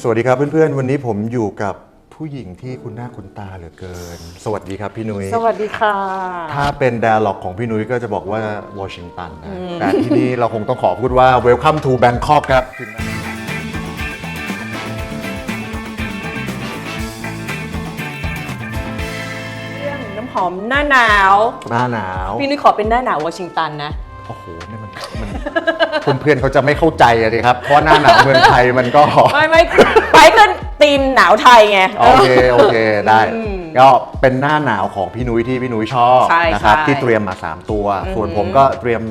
สวัสดีครับเพื่อนๆ วันนี้ผมอยู่กับผู้หญิงที่คุณหน้าคุณตาเหลือเกิน สวัสดีครับพี่นุ้ยสวัสดีค่ะ ถ้าเป็น d ด a l ล็อกของพี่นุ้ยก็จะบอกว่าวอชิงตันนะแต่ที่นี่เราคงต้องขอพูดว่า Welcome to Bangkok ครับถึงเรื่องน้ำหอมหน้าหนาว หน้าหนาว พี่นุ้ยขอเป็นหน้าหนาววอชิงตันนะ โอ้โหนี่มันมัน เพื่อนๆเขาจะไม่เข้าใจอะดิครับ เพราะหน้าหนาวเมืองไทยมันก็ ไม่ไม่ไปขึ้นทีมหนาวไทยไง โอเค โอเค ได้อืมก็เป็นหน้าหนาวของพี่นุ้ยที่พี่นุ้ยชอบใช่นะครับ ใช่ที่เตรียมมา 3 ตัว ส่วนผมก็เตรียม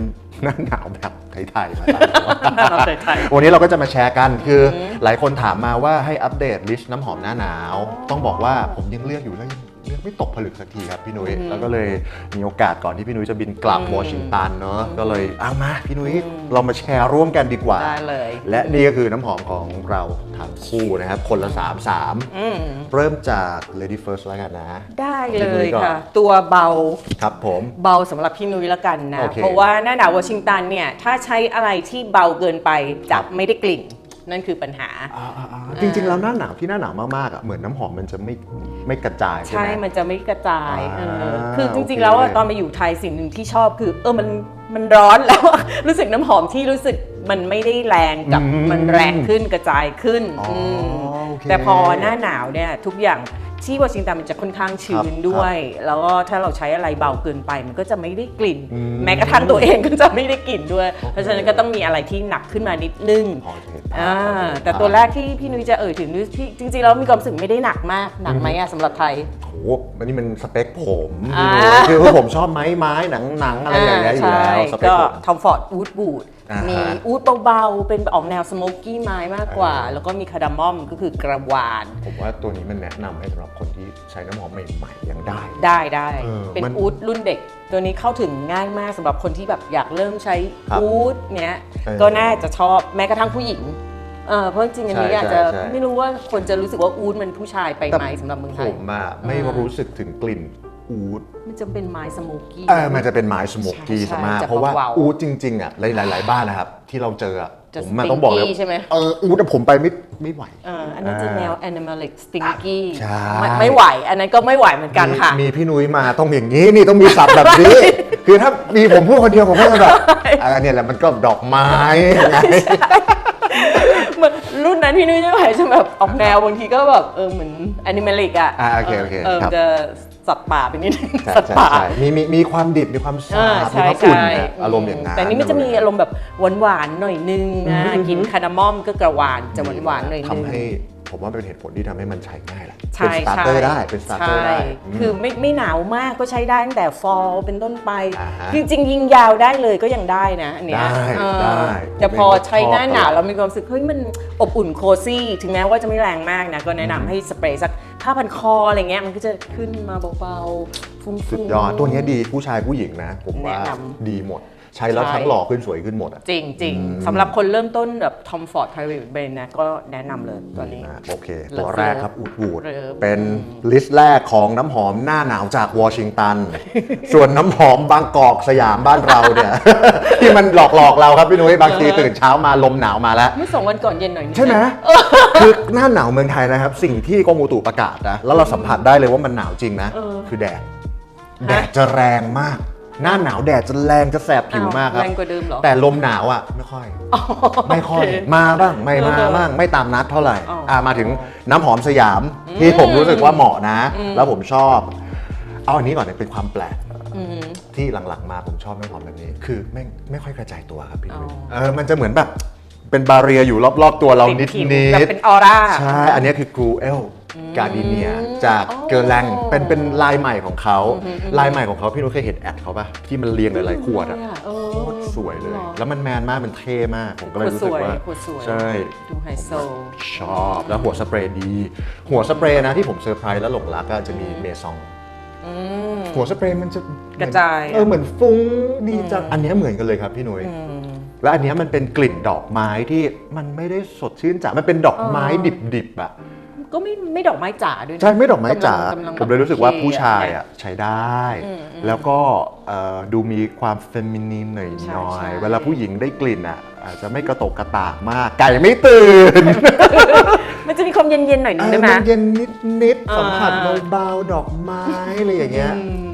หน้าหนาวแบบไทยๆมาสามตัวหน้าหนาวไทย วันนี้เราก็จะมาแชร์กันคืออหลายคนถามมาว่าให้อัปเดตลิสต์น้ำหอมหน้าหนาว ต้องบอกว่าผมยังเลือกอยู่แล้วยัง เลือกไม่ตกผลึกสักทีครับพี่นุ้ยแล้วก็เลยมีโอกาสก่อนที่พี่นุ้ยจะบินกลับวอชิงตันเนอะก็เลยเอามาพี่นุ้ยเรามาแชร์ร่วมกันดีกว่าได้เลยและนี่ก็คือน้ำหอมของเราทั้งคู่นะครับ คนละ3 3อืมเริ่มจาก Lady First แล้วกันนะ ได้เลพี่นุ้ยยก่อนค่ะ ตัวเบาครับผมเบาสำหรับพี่นุ้ยแล้วกันนะโอเคเพราะว่าหน้าหนาววอชิงตันเนี่ย ถ้าใช้อะไรที่เบาเกินไปจะไม่ได้กลิ่น นั่นคือปัญหา จริงๆแล้วหน้าหนาวที่หน้าหนาวมากๆอะเหมือนน้ำหอมมันจะไม่ไม่กระจายใช่ใช่ ไหม มันจะไม่กระจายอ่าเออคือจริงโอเคๆแล้วอะตอนมาอยู่ไทยสิ่งหนึ่งที่ชอบคือเออมันมันร้อนแล้ว รู้สึกน้ำหอมที่รู้สึกมันไม่ได้แรงกับอืมมันแรงขึ้นกระจายขึ้นอ๋อมโอเค แต่พอหน้าหนาวเนี่ยทุกอย่างที่วอชิงตันมันจะค่อนข้างชื้นครับด้วย แล้วก็ถ้าเราใช้อะไรเบาเกินไป มันก็จะไม่ได้กลิ่น อืมแม้กระทั่งตัวเองก็จะไม่ได้กลิ่นด้วย เพราะฉะนั้นก็ต้องมีอะไรที่หนักขึ้นมานิดนึง พอจะเห็นภาพ อ่าพอจะเห็นแต่ตัวแรกที่พี่นุ้ยจะเอ่ยถึงนุ้ยที่จริงๆแล้วมีความรู้สึกไม่ได้หนักมากหนักไหมอะสำหรับไทย โอ้โหอันนี้มันสเปคผมอ่าพี่นุ้ยคือผมชอบไม้ไม้หนังหนังอะไรอย่างเงี้ยอยู่แล้วสเปคก็ผม ทอมฟอร์ดอูดบูดอ่าฮะมีอูดเบาๆ เป็นออกแนวสโมกกี้ไม้มากกว่า แล้วก็มีคาร์ดามอมก็คือกระวาน ผมว่าตัวนี้มันแนะนำให้สำหรับคนที่ใช้น้ำหอมใหม่ๆยังได้ ได้ได้เออเป็นมันอูดรุ่นเด็ก ตัวนี้เข้าถึงง่ายมากสำหรับคนที่แบบอยากเริ่มใช้ครับอูดเนี้ย เออ ก็น่าจะชอบแม้กระทั่งผู้หญิง เออเพราะจริงๆอันนี้ใช่อาจจะใช่ ไม่รู้ว่าคนจะรู้สึกว่าอูดมันผู้ชายไปไหมสำหรับเมืองไทผย มอะไม่รู้สึกถึงกลิ่นอูดมันจะเป็นไม้สโมกกี้ เออมันจะเป็นไม้สโมกกี้ใช่ซะมากจะเพราะว่าเบาๆอูดจริงๆอะหลายๆบ้านนะครับ ที่เราเจออะจะผมมันต้องบอกเลย stinky ใช่ไหม เอออูดอะผมไปไม่ไม่ไหว เอออันนั้นจะแนว animalic stinky ใช่ ไม่ไม่ไหว อันนั้นก็ไม่ไหวเหมือนกันค่ะ มีมีพี่นุ้ยมาต้องอย่างนี้นี่ต้องมีศัพท์แบบนี้ คือถ้ามีผมพูดคนเดียวผมก็จะแบบอันนี้แหละมันก็ดอกไม้ไงเหมือน รุ่นนั้นพี่นุ้ยจะไหวจะแบบออกแนวบางทีก็แบบเออเหมือน animalic อะอ่าโอเคโอเคเออครับ จะสัตว์ป่าไปนิดนึงใช่สัตว์ใช่ป่า ใช่มีมีมีความดิบมีความสะอ่าอาดมีใช่ความอุ่นใช่นะอารมณ์อย่างนั้น แต่นี่มันจะมีอารมณ์แบบหวานๆหน่อยนึงนะอืม กินคาร์ดามอมก็กระวานจะหวานๆหน่อยนึง ทำให้ ผมว่าเป็นเหตุผลที่ทำให้มันใช้ง่ายแหละใช่เป็นสตาร์เตอร์ได้เป็นสตาร์เตอร์ได้ใช่คือไม่ไม่หนาวมากก็ใช้ได้ตั้งแต่ฟอลเป็นต้นไปอ่าฮะจริง ๆ ยิงยาวได้เลยก็ยังได้นะอันเนี้ยได้เออได้แต่พอใช้หน้าหนาวผมเองก็ชอบเรามีความรู้สึกเฮ้ยมันอบอุ่นโคซี่ ถึงแม้ว่าจะไม่แรงมากนะก็แนะนำให้สเปรย์สักผ้าพันคออะไรเงี้ยมันก็จะขึ้นมาเบาๆ ฟุ้งๆสุดยอดตัวเนี้ยดีผู้ชายผู้หญิงนะ ผมว่าแนะนำดีหมด ใช้แล้วใช่ทั้งหล่อขึ้นสวยขึ้นหมดอะ จริงจริงๆสำหรับคนเริ่มต้นแบบ Tom Ford Private Brand นะก็แนะนำเลยตัวนี้นะโอเคเลิฟตัวแรกครับอูดวูดเลิฟเป็นลิสต์แรกของน้ำหอมหน้าหนาวจากวอชิงตัน ส่วนน้ำหอมบางกอกสยามบ้านเราเนี่ย ที่มันหลอกหลอกๆเราครับพี่นุ้ยบางทีตื่นเช้ามาลมหนาวมาแล้วเมื่อสองวันก่อนเย็นหน่อยนิดใช่ไหมนะคือหน้าหนาวเมืองไทยนะครับ สิ่งที่กรมอุตุประกาศนะแล้วเราสัมผัสได้เลยว่ามันหนาวจริงนะ คือแดดแดดจะแรงมาก หน้าหนาวแดดจะแรงจะแสบผิวมากครับ แรงกว่าเดิมเหรอ แต่ลมหนาวอะไม่ค่อย ไม่ค่อย มาบ้างไม่มาเออบ้างไม่ตามนัดเท่าไหร่อ๋ออ่อ่ามาถึงน้ำหอมสยาม ที่ผมรู้สึกว่าเหมาะนะแล้วผมชอบ เอาอันนี้ก่อนเนี่ยเป็นความแปลก อืม ที่หลังๆมาผมชอบน้ำหอมแบบนี้ คือไม่ไม่ค่อยกระจายตัวครับพี่นุ้ยอ๋อเออมันจะเหมือนแบบเป็นบาเรียอยู่รอบๆตัวเราติดนิดผิวนิแบบดเป็นออร่าใช่ อันนี้คือครูเอล กาดิเนียจากอ๋อเกอร์แลงเป็นเป็นลายใหม่ของเขาลายใหม่ของเขาพี่นุ้ยเคยเห็นแอดเขาปะที่มันเรียงหลายๆขวดอะเออโคตรสวยเลยหรอแล้วมันแมนมากมันเท่มาก ผมก็เลยรู้สึกว่าขวดสวยใช่ดูไฮโซชอบแล้วหัวสเปรย์ดี หัวสเปรย์นะที่ผมเซอร์ไพรส์แล้วหลงรักก็จะมีเมซองอืมหัวสเปรย์มันจะกระจายเออเหมือนฟุ้งดีจังอันเนี้ยเหมือนกันเลยครับพี่นุ้ยอืมและอันเนี้ยมันเป็นกลิ่นดอกไม้ที่มันไม่ได้สดชื่นจ๋ามันเป็นดอกไม้ดิบๆอะ ก็ไม่ไม่ดอกไม้จ๋าด้วยนะใช่ไม่ดอกไม้จ๋ากำลังผมเลยรู้สึกว่าโอคผู้ชายเนี่อะใช้ได้ อืมอืม แล้วก็เอ่อดูมีความเฟมินีนหน่อยใช่หน่อใช่ยเวลาผู้หญิงได้กลิ่นอะอาจจะไม่กระตกกระตากมาก ไก่ไม่ตื่นเย็นๆหน่อยหนึงได้ไหม เออมันเย็นนิดนิดๆอ่าสัมผัสเบาๆดอกไม้อะไรอย่างเงี้ยโอ้โหดี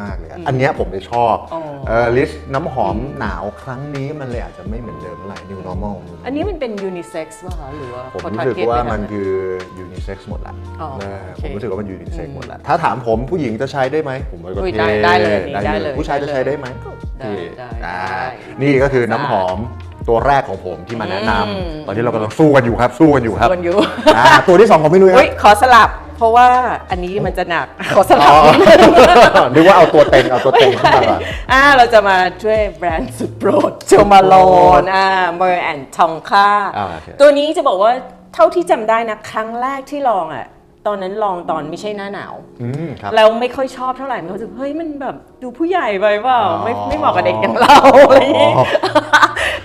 มากๆเลยอะอันเนี้ยผมเลยชอบอ๋อ เออลิสน้ำหอมหนาวครั้งนี้มันเลยอาจจะไม่เหมือนเดิมเท่าไหร่ new normal อันนี้มันเป็นยูนิเซ็กซ์ป่ะคะหรือว่าผมเขรู้สึก target ว่าไปทงมันไหคือยูนิเซ็กซ์หมดละอ๋อเออโอเคผมรู้สึกว่ามันยูนิเซ็กซ์หมดละถ้าถามผมผู้หญิงจะใช้ได้ไหมผมว่าก็อุ้ยเท่ได้ได้เลยนี่ได้เลยผู้ชายจะใช้ได้ไหมก็ได้เท่ได้อ่าได้นี่ก็คือน้ำหอมตัวแรกของผมที่มาแนะนอืมำตอนที่เรากำลังสู้กันอยู่ครับ สู้กันอยู่ครับกันอยู่ อ่าตัวที่สองของพี่นุ้ยคอุ้รัยบขอสลับ เพราะว่าอันนี้มันจะหนักขอสลัอ๋บอนึกว่าเอาตัวเต็งเอาตัวเต็งขึ้นมาก่อน อ่าเราจะมาช่วยแบรนด์สุดโปรดโจมาโลนอ่าเมอร์แอนทองค่า อ่าโอเค ตัวนี้จะบอกว่าเท่าที่จำได้นะ ครั้งแรกที่ลองอะ ตอนนั้นลองตอนไม่ใช่หน้าหนาว อืมครับ เราไม่ค่อยชอบเท่าไหร่มันรู้สึกเฮ้ยมันแบบดูผู้ใหญ่ไปเปล่าไม่อ๋อไม่เหมาะกับเด็กอย่างเราอะไรอย่างงี้ อ๋อ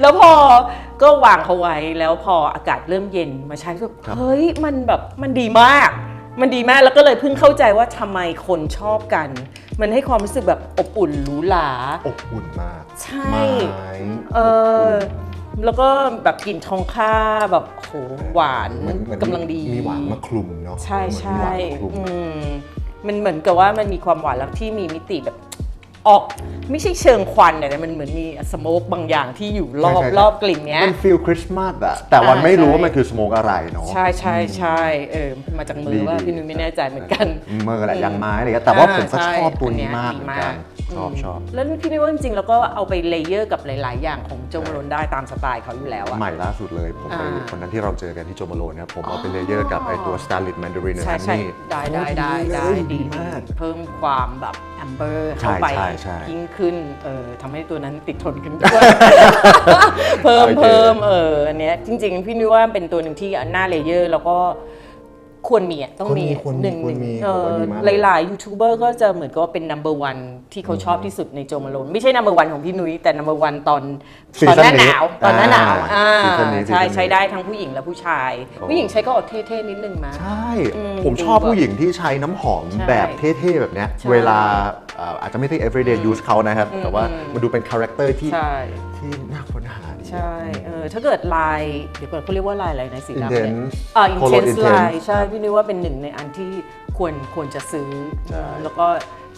แล้วพอก็วางเขาไว้แล้วพออากาศเริ่มเย็นมาใช้ก็เฮ้ยมันแบบมันดีมาก มันดีมากแล้วก็เลยเพิ่งเข้าใจว่าทำไมคนชอบกัน มันให้ความรู้สึกแบบอบอุ่นหรูหรา อบอุ่นมากใช่ ไม้เออแล้วก็แบบกลิ่นทองค่าแบบโหหวานเหมือนเหมือนกำลังดีมีหวานมาคลุมเนาะใช่เหมือนใช่มีหวานมาคลุม อืมมันเหมือนกับว่ามันมีความหวานแล้วที่มีมิติแบบ ออกไม่ใช่เชิงควันแต่มันเหมือนมีสโมกบางอย่างที่อยู่รอบใช่ใช่ รอบกลิ่นเนี้ย มันฟีลคริสต์มาสอะแต่วันอ่าไม่รู้ใช่ ว่ามันคือสโมกอะไรเนาะ ใช่ใช่ใช่เออมาจากมือว่าพี่นุ้ยไม่แน่ใจเหมือนกันเมื่อแหละยางไม้อะไรเงี้ยแต่ว่าผมก็อ่าชอบตัวใช่นี้มากอันเหเนี้มืยอนกันดีชอบมากชอบแล้วพี่นุ้ยว่าจริงๆแล้วก็เอาไปเลเยอร์กับหลาย ๆ อย่างของโจมาโรนได้ตามสไตล์เขาอยู่แล้วอะ ใหม่ล่าสุดเลยผมไปอ่า คนนั้นที่เราเจอกันที่โจมาโลนะครับผมเอาไปเลเยอร์กับไอตัว Starlit Mandarin ใช่ and ใช่ Honey ได้ได้ได้ได้โอ้ยดีมาก เพิ่มความแบบแอ มเบอร์ใช่เข้าไปใช่ใช่ ยิ่งขึ้นเออทำให้ตัวนั้นติดทนกันด้วย เพิ่มโอเคเพิ่มเอออันเนี้ยจริง ๆ พี่นุ้ยว่าเป็นตัวหนึ่งที่หน้าเลเยอร์ แล้วก็ ควรมีอะต้องมีควรมีหนึ่งควรมีเอผมอว่าดีมากเลย หลายๆยูทูบเบอร์ก็จะเหมือนกับว่าเป็น number one ที่เขาชอบที่สุดในโจมาโลนไม่ใช่ number one ของพี่นุ้ยแต่ number one ตอนซีตอนซั่นหน้าหนี้นาวตอนหน้าหนาวอ่าอ่าซีซั่นนี้ซีซั่ใช่นนี้ ใช้ได้ทั้งผู้หญิงและผู้ชายโอ้ผู้หญิงใช้ก็ออกเท่ๆนิดนึงมา ใช่ อืมผมชอบดูแบบผู้หญิงที่ใช้น้ำหอมใช่แบบเท่ๆ แบบเนี้ย ใช่ เวลาเอ่ออาจจะไม่ใช่ everyday use เขานะครับ แต่ว่ามันดูเป็นคาแรคเตอร์ที่ใช่ ที่น่าค้นหาดี ใช่เออถ้าเกิดลายเดี๋ยวก่อนเขาเรียกว่าลายอะไรในสีดำเนี่ย Intense อ่า Color intense Intense ลายใช่พี่นึกว่าเป็นหนึ่งในอันที่ควรควรจะซื้อ ใช่ แล้วก็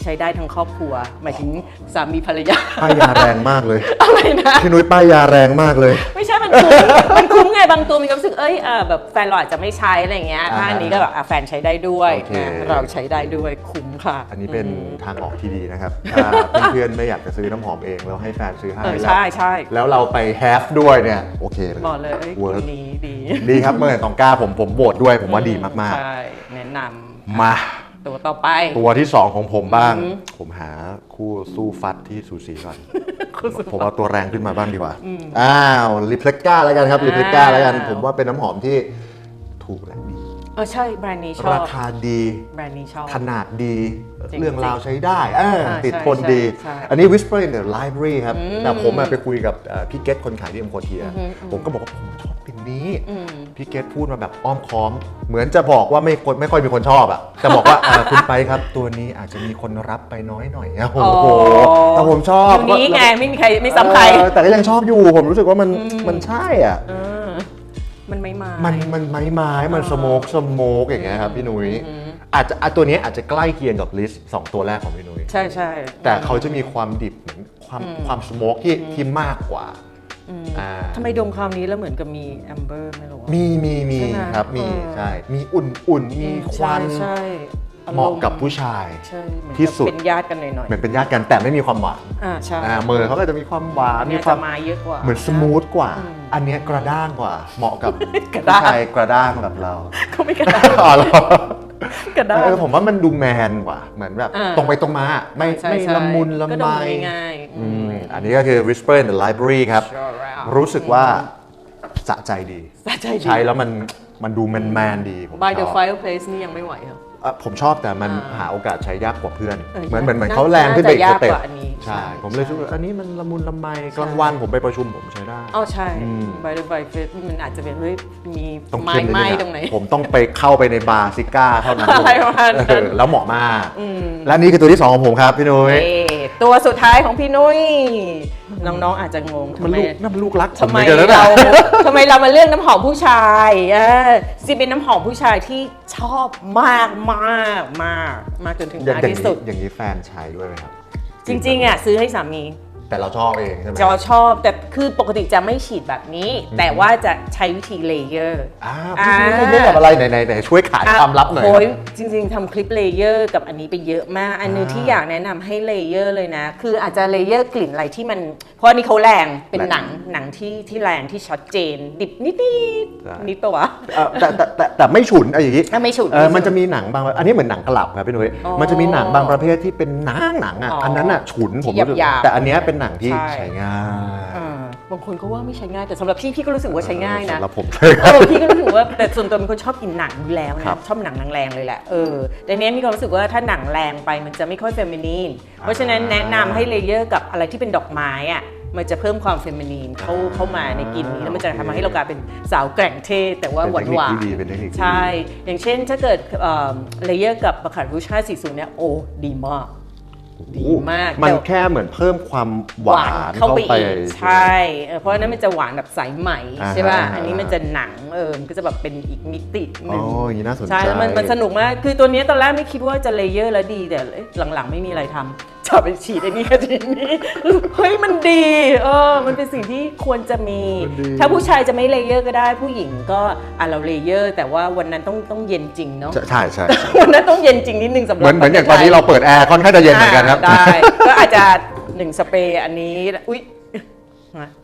ใช้ได้ทั้งครอบครัว หมายถึงสามีภรรยา ป้ายยาแรงมากเลย อะไรนะ พี่นุ้ยป้ายยาแรงมากเลย ไม่ใช่มันคุ้ม มันคุ้มไงบางตัวมีความรู้สึกเอ้ยอ่าแบบแฟนเราอาจจะไม่ใช้อะไรอย่างเงี้ยอ่าถ้าอันนี้ก็แบบอะแฟนใช้ได้ด้วยโอเค นะเราใช้ได้ด้วยคุ้มค่ะอันนี้เป็นทางออกที่ดีนะครับ ถ้าเพื่อนๆไม่อยากจะซื้อน้ำหอมเองแล้วให้แฟนซื้อให้เออแล้วใช่ใช่แล้วเราไปแฮฟด้วยเนี่ย โอเคเลยบอกเลยเอ้ยเวิตัร์วกนี้ดีดีครับเมื่อไหร่ตองกล้าผมผมโหวตด้วยผมว่าดีมากใช่แนะนๆมาำ ตัวต่อไป ตัวที่2ของผมบ้างผมหาคู่สู้ฟัดที่สูสีก่อน ผมเอาตัวแรงขึ้นมาบ้างดีกว่า อ้าวลิเพลก้าแล้วกันครับลิเพลก้าอ้าวแล้วกันผมว่าเป็นน้ำหอมที่ถูกและดีเออใช่แบรนด์นี้ชอบราคาดี แบรนด์นี้ชอบ ขนาดดี จริงๆเรื่องราวใช้ได้เอออ่าติดใช่ทนดี ใช่ใช่อันนี้ Whisper in the Library ครับ แต่ผมอะไปคุยกับเอ่อพี่เกตคนขายที่เอ็มโคเทีย ผมก็บอกว่าผมชอบ กลิ่นนี้พี่เกตพูดมาแบบอ้อมค้อม เหมือนจะบอกว่าไม่คนไม่ค่อยมีคนชอบอะจะบอกว่าเอ่อคุณไปครับ ตัวนี้อาจจะมีคนรับไปน้อยหน่อยนะโอ้โหแต่ผมชอบอยู่นี้ไงไม่มีใครไม่ซ้ำใครเออแต่ก็ยังชอบอยู่ผมรู้สึกว่ามันมันใช่อะเออมันไม่มามันมันไม้ไม้มันสโมกสโมกอย่างเงี้ยครับพี่นุ้ยอาจจะอะตัวเนี้ยอาจจะใกล้เคียงกับลิสต์สองตัวแรกของพี่นุ้ยใช่ใช่แต่เขาจะมีความดิบเหมือนความความสโมกที่ที่มากกว่าอ่า ทำไมดมคราวนี้แล้วเหมือนกับมีแอมเบอร์ไม่รู้อะมีมีมีใช่ไหมครับมีเออ ใช่มีอุ่นอุ่นๆมีควันใช่ใช่อรณ์เหมาะกับผู้ชาย ใช่เหมือนที่สุด เป็นญาติกันหน่อยเหมือนเป็นญาติกันแต่ไม่มีความหวานๆอ่าใช่อ่าเมอร์เขาก็จะมีความหวานอันมีเนี้ยควาจะมมาเยอะกว่า เหมือนสมูทกว่าอันเนี้ยกระด้างกว่า เหมาะกับกระผู้ด้างชายกระด้างแบบเราเขาไม่กระด้างอ๋อเหรอกระด้าง เออผมว่ามันดูแมนกว่า เหมือนแบบ อ่า ตรงไปตรงมา ไม่ใช่ไม่ใช่ละมุนละก็ไมดมง่ายๆอืม อันนี้ก็คือ Whisper in the Library ครับใช่แล้วรู้สึกว่าสะใจดี สะใจดี ใช้แล้วมันมันดูแมนแมนๆดีผม By ช the อบ fireplace นี่ยังไม่ไหวเหรออะผมชอบแต่มันอ่าหาโอกาสใช้ยากกว่าเพื่อน เออเหมือนเหมือนเหมือนน่าเขาแรงขึ้นไปอีกสน่าจะเต็ปยากกว่าอันนี้ใช่ ใช่ ผมเลยรู้สึกว่าอันนี้มันละมุนละไมกลางวันผมไปประชุมผมใช้ได้ อ๋อใช่อืม By the fireplace มันอาจจะเป็นเฮ้ยมีต้องไม้เข้มนิดไหม้นึงอะตรงไหนผมต้องไปเข้าไปในบาร์ซิก้าเท่านั้นอะไรประมาณนั้น เออแล้วเหมาะมาก และนี่คือตัวที่ 2 ของผมครับ พี่นุ้ยเอ่ ตัวสุดท้ายของพี่นุ้ย น้องๆอาจจะงงมันทำไมลูกนั่นมันลูกรักผทำไมหอนกันนะเราทำไมเรามาเลือกน้ำหอมผู้ชายเออซีเป็นน้ำหอมผู้ชายที่ชอบมากมากมากมากจนถึงอย่างมากอย่างที่นี้สุดอย่างนี้แฟนใช้ด้วยไหมครับจริงๆอะซื้อให้สามี แต่เราชอบเองใช่ไหม จอชอบแต่คือปกติจะไม่ฉีดแบบนี้แต่ว่าจะใช้วิธีเลเยอร์ อ่าพี่ไม่ได้แบบอะไรไหนไหนไหนช่วยขายความลับหน่อย โอ้ยครับจริงๆทำคลิปเลเยอร์กับอันนี้ไปเยอะมาก อันนึงอ่าที่อยากแนะนำให้เลเยอร์เลยนะ คืออาจจะเลเยอร์กลิ่นอะไรที่มัน เพราะอันนี้เขาแรงเป็นแรงหนังหนังที่ที่แรงที่ชัดเจน ดิบนิดนิดใช่ นิดปะวะ เอ่อแต่แต่แต่แต่ไม่ฉุนเอาอย่างนี้อะไม่ฉุนเออไม่ฉุนมันจะมีหนังบางอันนี้เหมือนหนังกลับครับพี่นุ้ยอ๋อมันจะมีหนังบางประเภทที่เป็นหนังหนังอะอ๋ออัอันนั้นอะฉุนผมที่รู้สึกหยาบๆแต่อันเนี้ยเป็นหนังที่ใช่ ใช้ง่ายอ่าบางคนก็ว่าไม่ใช้ง่ายแต่สำหรับพี่พี่ก็รู้สึกว่าใช้ง่ายนะ สำหรับผมใช่คเอรับ อพี่ก็รู้สึกว่าแต่ส่วนตัวเป็นคนชอบกินหนังอยู่แล้วครันะบชอบหนังแรงๆเลยแหละเออแต่เนี้ยมีความรู้สึกว่าถ้าหนังแรงไปมันจะไม่ค่อยเฟมินีนเพราะฉะนั้นแนะนำให้เลเยอร์กับอะไรที่เป็นดอกไม้อะมันจะเพิ่มความเฟมินีนเข้าเข้ามาในกลิ่นนี้แล้วมันจะทำให้เรากลายเป็นสาวแกร่งเท่แต่ว่าหวานหวานเป็นเทคนิคที่ดีเป็นเทคนิคที่ดี ใช่ อย่างเช่นถ้าเกิดเลเยอร์กับบาคารูช540เนี่ยโอ้ดีมาก ดีมากมันแต่แค่เหมือนเพิ่มความหวานเข้าไปอีกไหมใช่เออเพราะฉะนั้นมันจะหวานแบบใสไหมอ่าฮะใช่ป่ะอ่าฮะอันนี้มันจะหนังเออมันก็จะแบบเป็นอีกมิติหอ๋อนึ่งอย่างนี้น่าสนใจใช่แล้วมันมันสนุกมากคือตัวเนี้ยตอนแรกไม่คิดว่าจะเลเยอร์แล้วดีแต่เอ๊ะหลังๆไม่มีอะไรทำ จะไปฉีดไอ้นี่กับทีนี้เฮ้ยมันดีเออมันเป็นสิ่งที่ควรจะมี มันดี ถ้าผู้ชายจะไม่เลเยอร์ก็ได้ผู้หญิงก็อะเราเลเยอร์ แต่ว่าวันนั้นต้องต้องเย็นจริงเนาะ ใช่ใช่ใช่ วันนั้นต้องเย็นจริงนิดนึงสำหรับเหมือนเหมือนอย่างปตอระนทศนี้เราเปิดแอร์ค่อนข้างจะเย็นเหมือนกันครับได้ ก็อาจจะหนึ่งสเปรย์อันนี้อุ้ย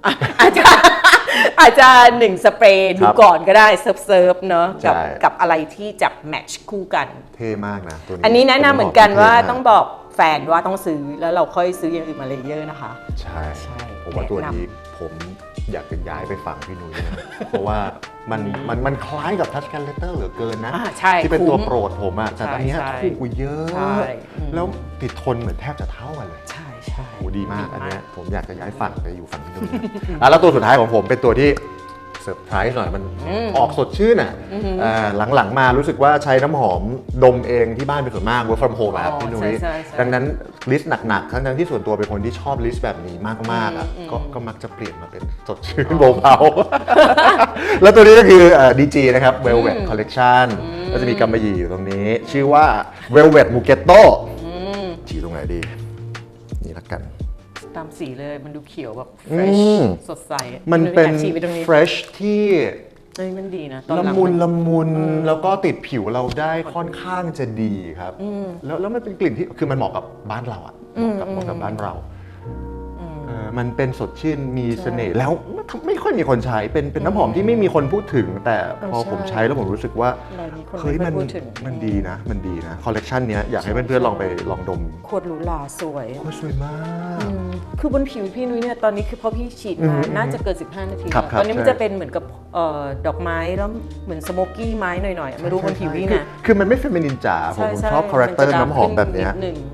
อะอาจจะอาจจะหนึ่งสเปรย์ดูครับก่อนก็ได้เซิร์ฟเซิร์ฟเนาะกับใช่ กับอะไรที่จับแมทช์คู่กัน เท่มากนะตัวนี้อันนี้แนะนำเหมือนกันว่าเท่มต้องบอก แฟนว่าต้องซื้อแล้วเราค่อยซื้ออย่างอื่นมาเลเยอร์นะคะ ใช่ใช่ผมว่าตัวแนะนำนี้ผมอยากจะย้ายไปฝั่งพี่นุ้ยนะเพราะว่ามันมันมันคล้ายกับทัชกันเลเตอร์เหลือเกินนะ อ่าใช่ที่เป็นตัวคุ้มโปรดผมอะแต่ตอนเนี้ยใช่ถูกกว่าเยอะ ใช่อืม แล้วติดทนเหมือนแทบจะเท่ากันเลย ใช่ใช่โหดีมากอันเนี้ยผมอยากจะย้ายฝั่งไปอยู่ฝั่งพี่นุ้ยนะอะแล้วตัวสุดท้ายของผมเป็นตัวที่ เซอร์ไพรส์หน่อยมันออกสดชื่นอะอ่าหลังๆมารู้สึกว่าใช้น้ำหอมดมเองที่บ้านเป็นส่วนมาก work from home อะครับอ๋อพี่นุ้ยใช่ใช่ใช่ดังนั้นลิสต์หนักๆทั้งๆที่ส่วนตัวเป็นคนที่ชอบลิสต์แบบนี้มากๆอะก็ก็มักจะเปลี่ยนมาเป็นสดชื่นเบาๆแล้วตัวนี้ก็คือดีจีนะครับ Velvet Collection ก็จะมีกำมะหยี่อยู่ตรงนี้ ชื่อว่า Velvet Mugetto ฉีดตรงไหนดีนี่ละกัน ตามสีเลย มันดูเขียวแบบอื fresh มสดใสมันเป็นอยากฉีดไปตรงนี้ fresh ที่ เอ้ยมันดีนะตอนหละลังมุนละมุนแล้วก็ติดผิวเราได้ค่อนข้างจะดีครับ แล้วแล้วมันเป็นกลิ่นที่คือมันเหมาะกับบ้านเราอะเหมาะกับเหมาะกับบ้านเราเออ มันเป็นสดชื่นมีเสน่ห์แล้วไม่ค่อยมีคนใช้เป็นเป็นน้ำหอมที่ไม่มีคนพูดถึง แต่พอเออใช่ผมใช้แล้วผมรู้สึกว่าเรามีคนเฮ้ยไม่มันค่อยพูดถึงมันดีนะ มันดีนะคอลเลกชันเนี้ยอยากให้เพื่อนๆลองไปลองดมขวดหรูหราสวยโอ้ยสวยมาก คือบนผิวพี่นุ้ยเนี่ยตอนนี้คือพอพี่ฉีดอืมามน่าจะเกิน 15 นาทีครับครับตอนนี้มันใช่จะเป็นเหมือนกับเอ่อดอกไม้แล้วเหมือนสโมกกี้ไม้หน่อยๆไม่รู้บนผิวพี่คือนะคือมันไม่เฟมินินจ๋าผมผมใช่ชอบใคาแรคเตอร์จะน้ำหอมแบบเนี้ยดนึงอืมแต่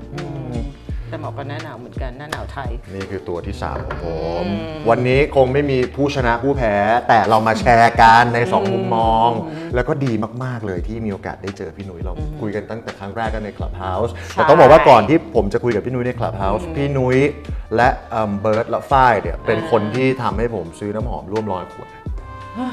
เหมาะกับหน้าหนาวเหมือนกันหน้าหนาวไทย นี่คือตัวที่ 3 ของผม วันนี้คงไม่มีผู้ชนะผู้แพ้ แต่เรามาแชร์กันใน 2 มุมมอง แล้วก็ดีมาก ๆ เลยที่มีโอกาสได้เจอพี่นุ้ยเราคุยกันตั้งแต่ครั้งแรกกันใน Clubhouse แต่ต้องบอกว่าก่อนที่ผมจะคุยกับพี่นุ้ยใน Clubhouse พี่นุ้ยและเอิ่มเบิร์ดและฝ้ายเนี่ยเป็นคนที่ทำให้ผมซื้อน้ำหอมร่วมร้อยขวดใช่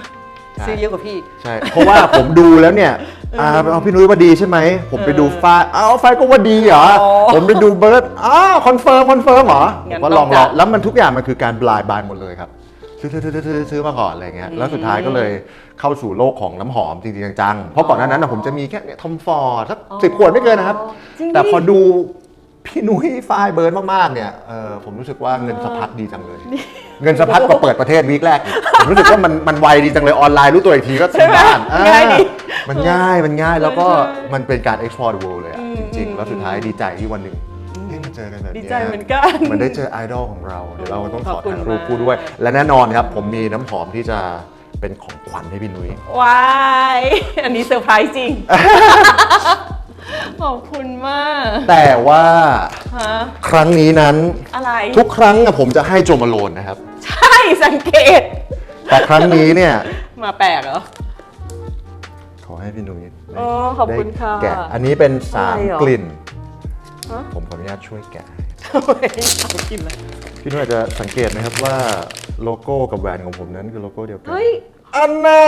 ซื้อเยอะกว่าพี่ใช่ เพราะว่าผมดูแล้วเนี่ยอ่าเอาพี่นุ้ยว่าดีใช่ไหม ผมไปดูฝ้ายอ้าวฝ้ายก็ว่าดีเหรอ อ๋อผมไปดูเบิร์ดอ้าวคอนเฟิร์มคอนเฟิร์มเหรองั้ผมนก็ลองต้องลจัอด งแล้วมันทุกอย่างมันคือการบลายบานหมดเลยครับ ซื้อซื้อซื้อซื้อซื้อมาก่อนอะไรเงี้ย แล้วสุดท้ายก็เลยเข้าสู่โลกของน้ำหอมจริงๆจังๆ เพราะก่อนหน้านั้นนะผมจะมีแค่ทอมฟอร์ดสักสิบขวดไม่เกินนะครับ จริงดิ แต่พอดู พี่นุ้ยฝ้ายเบิร์ดมากๆเนี่ยเออผมรู้สึกว่าเงินสะพัดดีจังเลย เงินสะพัดกว่าเปิดประเทศวีคแรกอีกผมรู้สึกว่ามันมันไวดีจังเลยออนไลน์รู้ตัวอีกทีก็ถึงบ้านง่ายดีอ่มันง่ายมันง่ายแล้วก็ใช่ใช่มันเป็นการ explore the world เลยอะอืมจริง ๆ แล้วสุดท้ายดีใจที่วันหนึ่งได้มาเจอกันแบบดีเนี้ยใจเหมือนกัน มันได้เจอไอดอลของเราเดี๋ยวเราต้องขขออบคุณถ่ายรูปมาก คู่ด้วย และแน่นอนครับ ผมมีน้ำหอมที่จะเป็นของขวัญให้พี่นุ้ย ว้าย อันนี้เซอร์ไพรส์จริง ขอบคุณมากแต่ว่าฮะครั้งนี้นั้น อะไร ทุกครั้งอะผมจะให้โจมาโลนนะครับ ใช่สังเกต แต่ครั้งนี้เนี่ย มาแปลกเหรอ ขอให้พี่นุ้ยอ๋อขอบคุณค่ะได้แกะอันนี้เป็นสามอะไรหรอกลิ่น ฮะ ผมขออนุญาตช่วยแกะให้ทำไมเอากินเลยพี่นุ้ยอาจจะสังเกตไหมครับว่าโลโก้กับแหวนของผมนั้นคือโลโก้เดียวกัน เฮ้ย อันแน่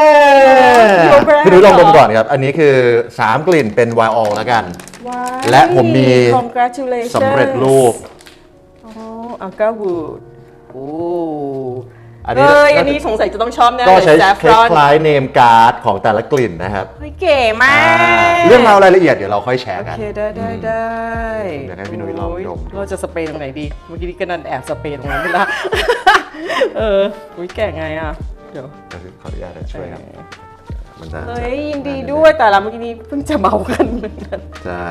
โลแบรนด์พี่นุ้ยลองดมเหรอก่อนครับ อันนี้คือ 3 กลิ่นเป็นไวน์ออลแล้วกัน ว้ายและผมมี congratulations สำเร็จรูปอ๋ออัลกาวูดโอ้อันนี้เอ้ยอันนี้สงสัยจะต้องชอบแน่ก็เลยใช้แซฟครอนล้ายๆเนมการ์ดของแต่ละกลิ่นนะครับเฮ้ยเก๋มาอ่ากเรื่องราวรายละเอียดเดี๋ยวเราค่อยแชร์โอกันเคได้ได้ได้เดี๋ยวให้พี่นุ้ยลองดมโยเราจะสเปรย์ตรงไหนดี เมื่อกี้นี่ก็นันแอบสเปรย์ตรงนั้นไปละ เอออุ้ยแก่ไงอะ เดี๋ยวขออนุญาตช่วยครับมันจะเฮ้ยยินดีด้วยแต่ละเมื่อกี้นี้เพิ่งจะเมากันเหมือนกันใช่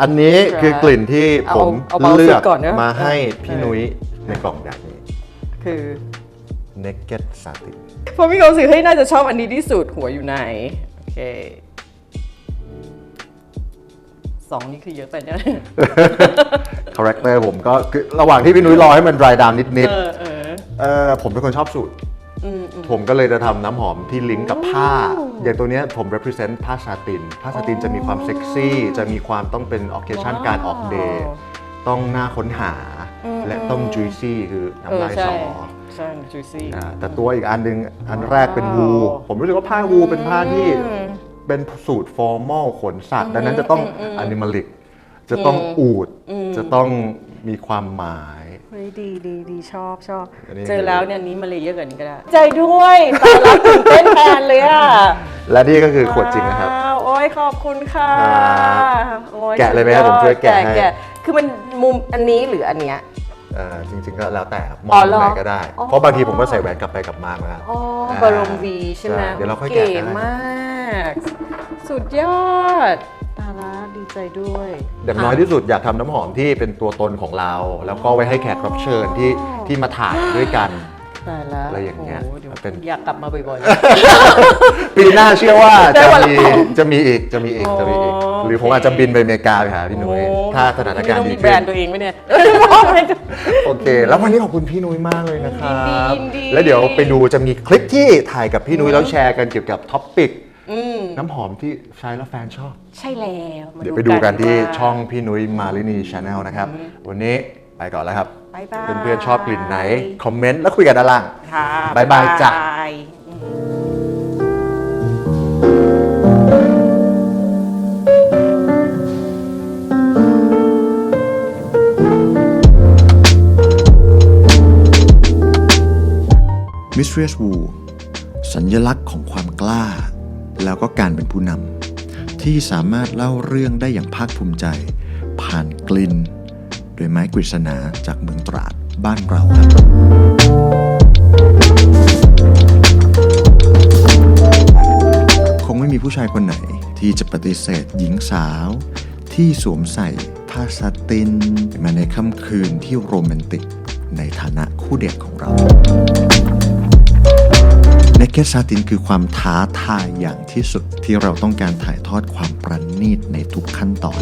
อันนี้คือกลิ่นที่เอาผมเอาเบาสุดเลือกก่อนนะมาให้พี่เออนุ้ยในกล่องแบบนี้ คือ Naked Satin เพราะมีความรู้สึกเฮ้ยน่าจะชอบอันนี้ที่สุดหัวอยู่ไหน โอเคสองนี่คือเยอะไปเนี่ยคาแรคเตอร์ผมก็คือระหว่างที่พี่นุ้ยรอให้มัน dry down นิดเออเออๆเออผมเป็นคนชอบสูตรอืมอืม ผมก็เลยจะทำน้ำหอมที่ลิงก์กับผ้า อย่างตัวเนี้ยผม represent ผ้าซาติน ผ้าซาตินจะมีความเซ็กซี่ จะมีความต้องเป็น occasion การออกเดทต้องน่าค้นหา และต้อง juicy คือเออน้ำลายใช่สอ ใช่จูซี่ อ่าแต่ตัวอีกอันหนึงอันแรกเป็นวู ว้าว ผมรู้สึกว่าผ้าวูเป็นผ้าที่เป็นสูตร formal ขนสัตว์ ดังนั้นจะต้อง animalic จะต้องอูด จะต้องมีความหมาย เฮ้ยดีดีดีชอบชอบอันนี้ เจอแล้วเนี่ยอันนี้มาเลยเยอะกว่านี้ก็ได้ใจด้วยตายแล้วตื่นเต้นแทนเลยอะและนี่ก็คือขวดจริงนะครับ ว้าวโอ้ยขอบคุณค่ะครับโอ้ยแกะเลยไหมครับผมช่วยแกะให้ คือมันมุมอันนี้หรืออันเนี้ยเอ่อจริง ๆ ก็แล้วแต่มอ๋อองเหรอไหนก็ได้ อ๋อ เพราะบางทีผมก็ใส่แหวนกลับไปกลับมาเหมือนกัน อ๋ออ่าบรมวีใช่ไหมเดี๋ยวเราค่อยเก๋แกะได้มาก สุดยอด ตาละดีใจด้วย อย่างน้อยที่สุดอยากทำน้ำหอมที่เป็นตัวตนของเรา แล้วก็ไว้ให้แขกรับเชิญที่ที่มาถ่ายด้วยกัน ตายละอะไรอย่างเงี้ยโโหดี๋วเป็น อยากกลับมาบ่อย ปีหน้าเชื่อว่าได้จะวันละมีสองจะมีอีกจะมีอีกจะมีอีก อ๋อหรือผมโอเคอาจจะบินไปอเมริกาไปหาพี่ๆนุ้ยโอ้ ถ้าสถานการณ์ไม่ดีต้องมีแบรขึ้นนด์ตัวเองไหมเนี่ยโอเค แล้ววันนี้ขอบคุณพี่นุ้ยมากเลยนะครับ ยินดียินดี แล้วเดี๋ยวไปดูจะมีคลิปที่ถ่ายกับพี่นุ้ยแล้วแชร์กันเกี่ยวกับท็อปปิก อืมน้ำหอมที่ใช้แล้วแฟนชอบ ใช่แล้วมาเดี๋ยวไปดูกันที่ว่าช่องพี่นุ้ยมาลินีชาแนลนะครับ วันนี้ไปก่อนแล้วครับ บ๊ายบายเพื่อนๆชอบกลิ่นไหน คอมเมนต์แล้วคุยกันด้านล่าง ค่ะบ๊ายบายจ้ะยมิสเ e ียสวูสัญลักษณ์ของความกล้า แล้วก็การเป็นผู้นำที่สามารถเล่าเรื่องได้อย่างภาคภูมิใจ ผ่านกลิ่นโดยไม้กฤษณาจากเมืองตราดบ้านเราครับคงไม่มีผู้ชายคนไหนที่จะปฏิเสธหญิงสาว ที่สวมใส่ผ้าสาตินมาในค่ำคืนที่โรแมนติกในฐานะคู่เดทของเรา n น k e d Satin คือความท้าทายอย่างที่สุดที่เราต้องการถ่ายทอดความประณีตในทุกขั้นตอน